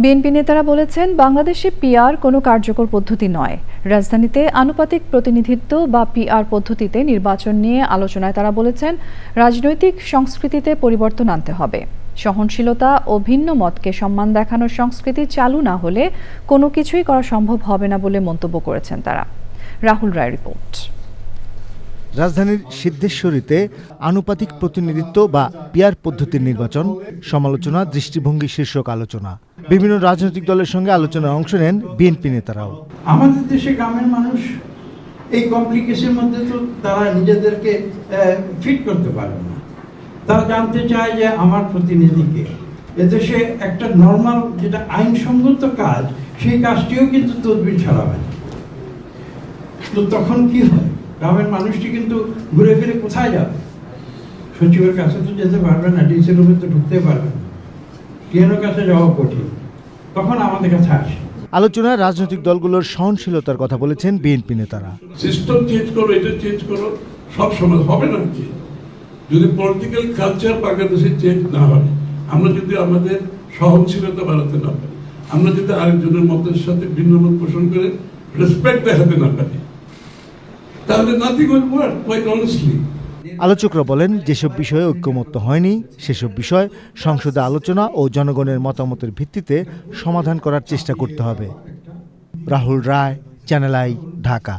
BNP নেতারা বলেছেন, বাংলাদেশে পিআর কোনো কার্যকর পদ্ধতি নয়। রাজধানীতে আনুপাতিক প্রতিনিধিত্ব বা পিআর পদ্ধতিতে নির্বাচন নিয়ে আলোচনায় তারা বলেছেন, রাজনৈতিক সংস্কৃতিতে পরিবর্তন আনতে হবে। সহনশীলতা ও ভিন্ন মতকে সম্মান দেখানোর সংস্কৃতি চালু না হলে কোনো কিছুই করা সম্ভব হবে না বলে মন্তব্য করেছেন তারা। রাহুল রায় রিপোর্ট। রাজধানীর সিদ্ধেশ্বরীতে আনুপাতিক প্রতিনিধিত্ব বা পিয়ার পদ্ধতির নির্বাচন, সমালোচনা, দৃষ্টিভঙ্গি, শীর্ষক আলোচনা। বিভিন্ন রাজনৈতিক দলের সঙ্গে আলোচনায় অংশ নেন বিএনপি নেতারাও। আমাদের দেশে গ্রামের মানুষ এই কমপ্লিকেশনের মধ্যে তো তারা নিজেদেরকে ফিট করতে পারে না। তারা জানতে চায় যে আমার প্রতিনিধিকে। এদেশে একটা নর্মাল যেটা আইনসঙ্গত কাজ, সেই কাজটিও কিন্তু তদবির ছাড়া হয় তো তখন কি হয়? গ্রামের মানুষটি কিন্তু ঘুরে ফিরে কোথায় যাবে? সচিবের কাছে তো যেতে পারবে না, ডিসি রুমে তো ঢুকতে পারবে না। কেন কাছে যাওয়া কঠিন। তখন আমাদের কাছে আসে। আলোচনায় রাজনৈতিক দলগুলোর সহনশীলতার কথা বলেছেন বিএনপি নেতারা। সিস্টেম চেঞ্জ করো এটা চেঞ্জ করো সব সময় হবে না কি? যদি পলিটিক্যাল কালচার বাংলাদেশে চেঞ্জ না হয় আমরা যদি আমাদের সহনশীলতা বাড়াতে না পারি আমরা যদি আরেকজনের মতের সাথে ভিন্ন মত পোষণ করে রেসপেক্ট দেখাতে না পারি তাহলে nothing will work quite honestly আলোচকরা বলেন, যেসব বিষয়ে ঐক্যমত্য হয়নি, সেসব বিষয় সংসদে আলোচনা ও জনগণের মতামতের ভিত্তিতে সমাধান করার চেষ্টা করতে হবে। Rahul Roy, channel I, Dhaka.